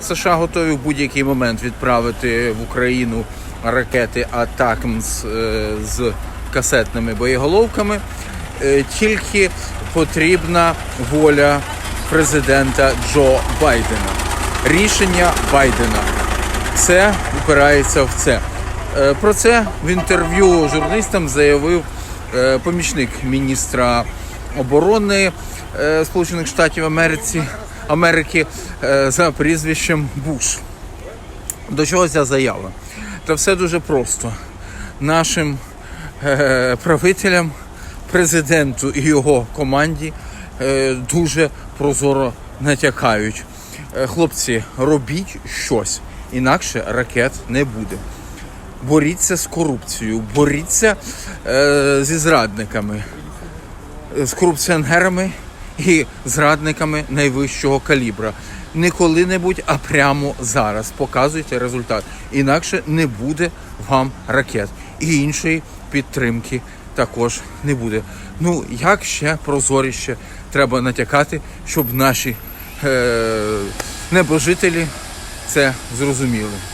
США готові в будь-який момент відправити в Україну ракети Атакмс е, з касетними боєголовками. Е, Тільки потрібна воля президента Джо Байдена. Рішення Байдена. Це упирається в це. Е, Про це в інтерв'ю журналістам заявив помічник міністра оборони е, Сполучених Штатів Америці, Америки е, за прізвищем Буш. До чого ця заява? Та все дуже просто. Нашим е, правителям, президенту і його команді дуже прозоро натякають. Хлопці, робіть щось, інакше ракет не буде. Боріться з корупцією, боріться е, зі зрадниками, з корупціонерами і зрадниками найвищого калібра. Не коли-небудь, а прямо зараз. Показуйте результат. Інакше не буде вам ракет. І іншої підтримки також не буде. Ну, як ще прозоріше треба натякати, щоб наші е, небожителі це зрозуміли.